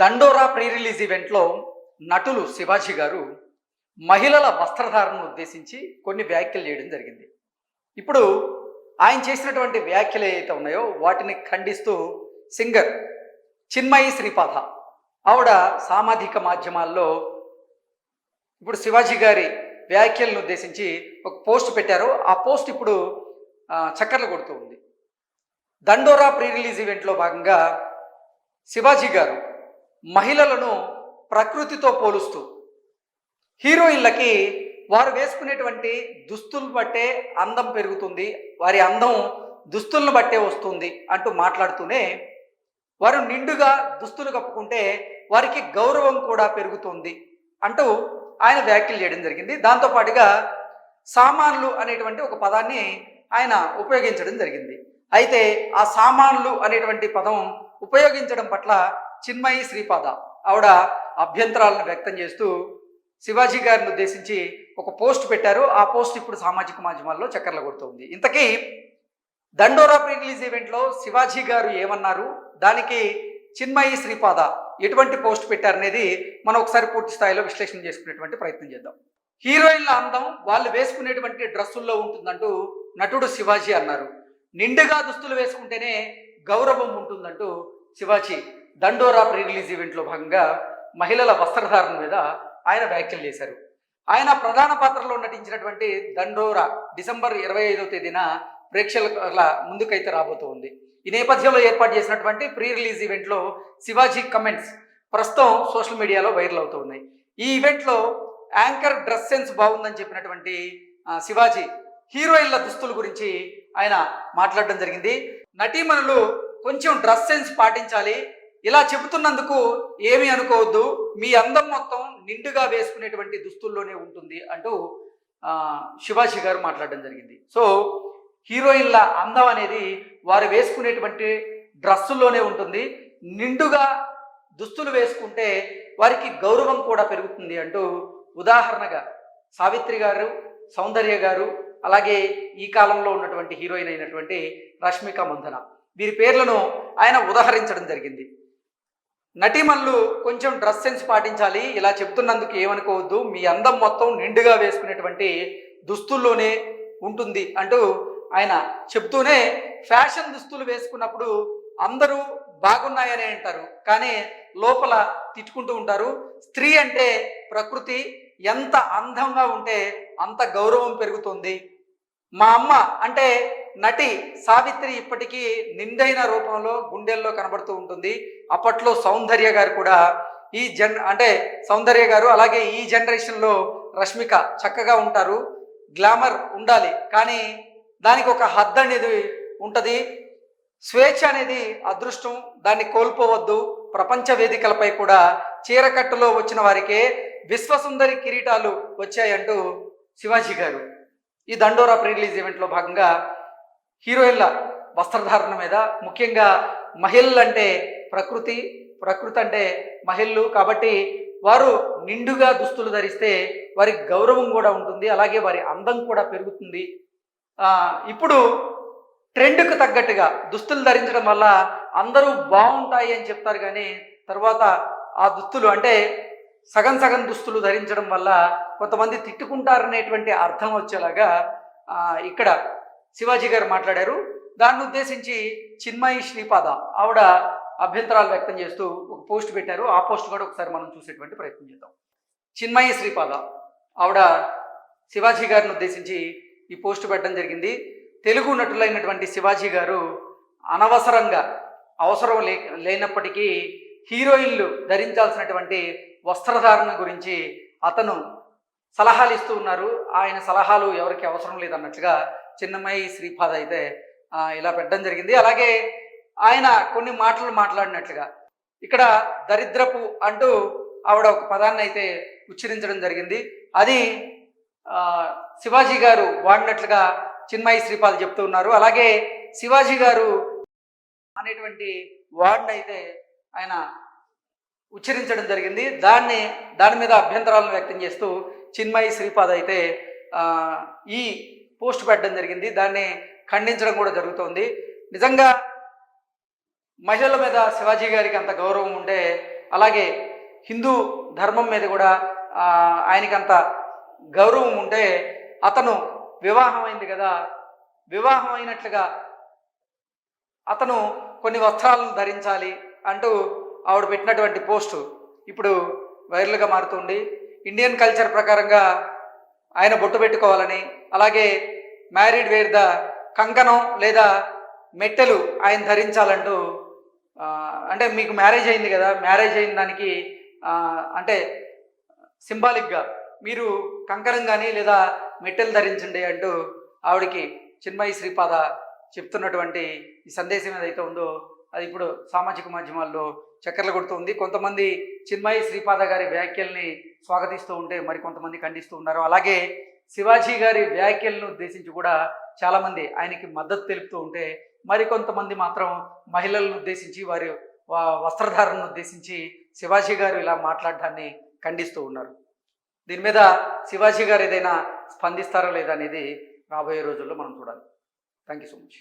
దండోరా pre release ఈవెంట్లో నటులు శివాజీ గారు మహిళల వస్త్రధారణను ఉద్దేశించి కొన్ని వ్యాఖ్యలు చేయడం జరిగింది. ఇప్పుడు ఆయన చేసినటువంటి వ్యాఖ్యలు ఏవైతే ఉన్నాయో వాటిని ఖండిస్తూ సింగర్ చిన్మయి శ్రీపాద ఆవిడ సామాజిక మాధ్యమాల్లో ఇప్పుడు శివాజీ గారి వ్యాఖ్యలను ఉద్దేశించి ఒక పోస్ట్ పెట్టారు. ఆ పోస్ట్ ఇప్పుడు చక్కర్లు కొడుతూ ఉంది. దండోరా ప్రీ రిలీజ్ ఈవెంట్లో భాగంగా శివాజీ గారు మహిళలను ప్రకృతితో పోలుస్తూ హీరోయిన్లకి వారు వేసుకునేటువంటి దుస్తులు బట్టే అందం పెరుగుతుంది వారి అందం దుస్తులను బట్టే వస్తుంది అంటూ మాట్లాడుతూనే వారు నిండుగా దుస్తులు కప్పుకుంటే వారికి గౌరవం కూడా పెరుగుతుంది అంటూ ఆయన వ్యాఖ్యలు చేయడం జరిగింది. దాంతోపాటుగా సామాన్లు అనేటువంటి ఒక పదాన్ని ఆయన ఉపయోగించడం జరిగింది. అయితే ఆ సామాన్లు అనేటువంటి పదం ఉపయోగించడం పట్ల చిన్మయి శ్రీపాద. ఆవిడ అభ్యంతరాలను వ్యక్తం చేస్తూ శివాజీ గారిని ఉద్దేశించి ఒక పోస్ట్ పెట్టారు. ఆ పోస్ట్ ఇప్పుడు సామాజిక మాధ్యమాల్లో చక్కర్లు కొడుతుంది. ఇంతకీ దండోరా ప్రీ రిలీజ్ ఈవెంట్లో శివాజీ గారు ఏమన్నారు? దానికి చిన్మయి శ్రీపాద ఎటువంటి పోస్ట్ పెట్టారనేది మనం ఒకసారి పూర్తి స్థాయిలో విశ్లేషణ చేసుకునేటువంటి ప్రయత్నం చేద్దాం. హీరోయిన్ల అందం వాళ్ళు వేసుకునేటువంటి డ్రెస్సుల్లో ఉంటుందంటూ నటుడు శివాజీ అన్నారు. నిండుగా దుస్తులు వేసుకుంటేనే గౌరవం ఉంటుందంటూ శివాజీ దండోరా ప్రీ రిలీజ్ ఈవెంట్లో భాగంగా మహిళల వస్త్రధారణ మీద ఆయన వ్యాఖ్యలు చేశారు. ఆయన ప్రధాన పాత్రలో నటించినటువంటి దండోరా డిసెంబర్ ఇరవై ఐదవ తేదీన ప్రేక్షకుల ముందుకైతే రాబోతోంది. ఈ నేపథ్యంలో ఏర్పాటు చేసినటువంటి ప్రీ రిలీజ్ ఈవెంట్లో శివాజీ కమెంట్స్ ప్రస్తుతం సోషల్ మీడియాలో వైరల్ అవుతూ ఉన్నాయి ఈ ఈవెంట్లో యాంకర్ డ్రెస్ సెన్స్ బాగుందని చెప్పినటువంటి శివాజీ హీరోయిన్ల దుస్తుల గురించి ఆయన మాట్లాడడం జరిగింది. నటీమణులు కొంచెం డ్రెస్ సెన్స్ పాటించాలి ఇలా చెబుతున్నందుకు ఏమి అనుకోవద్దు. మీ అందం మొత్తం నిండుగా వేసుకునేటువంటి దుస్తుల్లోనే ఉంటుంది అంటూ శివాజీ గారు మాట్లాడడం జరిగింది. సో హీరోయిన్ల అందం అనేది వారు వేసుకునేటువంటి డ్రస్సుల్లోనే ఉంటుంది. నిండుగా దుస్తులు వేసుకుంటే వారికి గౌరవం కూడా పెరుగుతుంది అంటూ ఉదాహరణగా సావిత్రి గారు సౌందర్య గారు అలాగే ఈ కాలంలో ఉన్నటువంటి హీరోయిన్ అయినటువంటి రష్మిక మందన. వీరి పేర్లను ఆయన ఉదాహరించడం జరిగింది. నటీమణులు కొంచెం డ్రెస్ సెన్స్ పాటించాలి. ఇలా చెప్తున్నందుకు ఏమనుకోవద్దు. మీ అందం మొత్తం నిండుగా వేసుకునేటువంటి దుస్తుల్లోనే ఉంటుంది అంటూ ఆయన చెప్తూనే ఫ్యాషన్ దుస్తులు వేసుకున్నప్పుడు అందరూ బాగున్నాయని అంటారు. కానీ లోపల తిట్టుకుంటూ ఉంటారు. స్త్రీ అంటే ప్రకృతి ఎంత అందంగా ఉంటే అంత గౌరవం పెరుగుతుంది. మా అమ్మ అంటే నటి సావిత్రి ఇప్పటికీ నిండైన రూపంలో గుండెల్లో కనబడుతూ ఉంటుంది. అప్పట్లో సౌందర్య గారు కూడా ఈ జన్ అంటే సౌందర్య గారు అలాగే ఈ జనరేషన్లో రష్మిక చక్కగా ఉంటారు. గ్లామర్ ఉండాలి కానీ దానికి ఒక హద్దు అనేది ఉంటుంది. స్వేచ్ఛ అనేది అదృష్టం దాన్ని కోల్పోవద్దు. ప్రపంచ వేదికలపై కూడా చీరకట్టులో వచ్చిన వారికే విశ్వసుందరి కిరీటాలు వచ్చాయంటూ శివాజీ గారు. ఈ దండోరా ప్రీ రిలీజ్ ఈవెంట్లో భాగంగా హీరోయిన్ల వస్త్రధారణ మీద. ముఖ్యంగా మహిళలు అంటే ప్రకృతి ప్రకృతి అంటే మహిళలు కాబట్టి వారు నిండుగా దుస్తులు ధరిస్తే వారి గౌరవం కూడా ఉంటుంది అలాగే వారి అందం కూడా పెరుగుతుంది. ఇప్పుడు ట్రెండ్కు తగ్గట్టుగా దుస్తులు ధరించడం వల్ల అందరూ బాగుంటాయి అని చెప్తారు కానీ తర్వాత ఆ దుస్తులు అంటే సగం సగం దుస్తులు ధరించడం వల్ల కొంతమంది తిట్టుకుంటారనేటువంటి అర్థం వచ్చేలాగా ఇక్కడ శివాజీ గారు మాట్లాడారు. దాన్ని ఉద్దేశించి చిన్మయి శ్రీపాద ఆవిడ అభ్యంతరాలు వ్యక్తం చేస్తూ ఒక పోస్ట్ పెట్టారు. ఆ పోస్ట్ కూడా ఒకసారి మనం చూసేటువంటి ప్రయత్నం చేద్దాం. చిన్మయి శ్రీపాద ఆవిడ శివాజీ గారిని ఉద్దేశించి ఈ పోస్ట్ పెట్టడం జరిగింది. తెలుగు నటులైనటువంటి శివాజీ గారు అనవసరంగా అవసరం లే లేనప్పటికీ హీరోయిన్లు ధరించాల్సినటువంటి వస్త్రధారణ గురించి అతను సలహాలు ఇస్తూ ఉన్నారు. ఆయన సలహాలు ఎవరికి అవసరం లేదన్నట్లుగా చిన్నమయ్య శ్రీపాద అయితే ఇలా పెట్టడం జరిగింది. అలాగే ఆయన కొన్ని మాటలు మాట్లాడినట్లుగా ఇక్కడ దరిద్రపు అంటూ ఆవిడ ఒక పదాన్ని అయితే ఉచ్చరించడం జరిగింది. అది శివాజీ గారు వాడినట్లుగా చిన్మయి శ్రీపాద చెప్తూ ఉన్నారు. అలాగే శివాజీ గారు అనేటువంటి వార్డ్ అయితే ఆయన ఉచ్చరించడం జరిగింది. దాన్ని దాని మీద అభ్యంతరాలను వ్యక్తం చేస్తూ చిన్మయి శ్రీపాద అయితే ఈ పోస్ట్ పెట్టడం జరిగింది. దాన్ని ఖండించడం కూడా జరుగుతోంది. నిజంగా మహిళల మీద శివాజీ గారికి అంత గౌరవం ఉంటే అలాగే హిందూ ధర్మం మీద కూడా ఆయనకి అంత గౌరవం ఉంటే అతను వివాహం అయింది కదా. వివాహం అయినట్లుగా అతను కొన్ని వస్త్రాలను ధరించాలి అంటూ ఆవిడ పెట్టినటువంటి పోస్టు ఇప్పుడు వైరల్గా మారుతుంది. ఇండియన్ కల్చర్ ప్రకారంగా ఆయన బొట్టు పెట్టుకోవాలని అలాగే మ్యారీడ్ వేర్ ద కంకణం లేదా మెట్టెలు ఆయన ధరించాలంటూ అంటే మీకు మ్యారేజ్ అయింది కదా మ్యారేజ్ అయిన దానికి అంటే సింబాలిక్గా మీరు కంకణం కానీ లేదా మెట్టెలు ధరించండి అంటూ ఆవిడకి చిన్మయి శ్రీపాద చెప్తున్నటువంటి ఈ సందేశం ఏదైతే ఉందో అది ఇప్పుడు సామాజిక మాధ్యమాల్లో చక్కర్లు కొడుతుంది. కొంతమంది చిన్మయి శ్రీపాద గారి వ్యాఖ్యల్ని స్వాగతిస్తూ ఉంటే మరి కొంతమంది ఖండిస్తూ ఉన్నారు. అలాగే శివాజీ గారి వ్యాఖ్యలను ఉద్దేశించి కూడా చాలామంది ఆయనకి మద్దతు తెలుపుతూ ఉంటే మరికొంతమంది మాత్రం మహిళలను ఉద్దేశించి వారి వస్త్రధారణను ఉద్దేశించి శివాజీ గారు ఇలా మాట్లాడడాన్ని ఖండిస్తూ ఉన్నారు. దీని మీద శివాజీ గారు ఏదైనా స్పందిస్తారో లేదా అనేది రాబోయే రోజుల్లో మనం చూడాలి. Thank you so much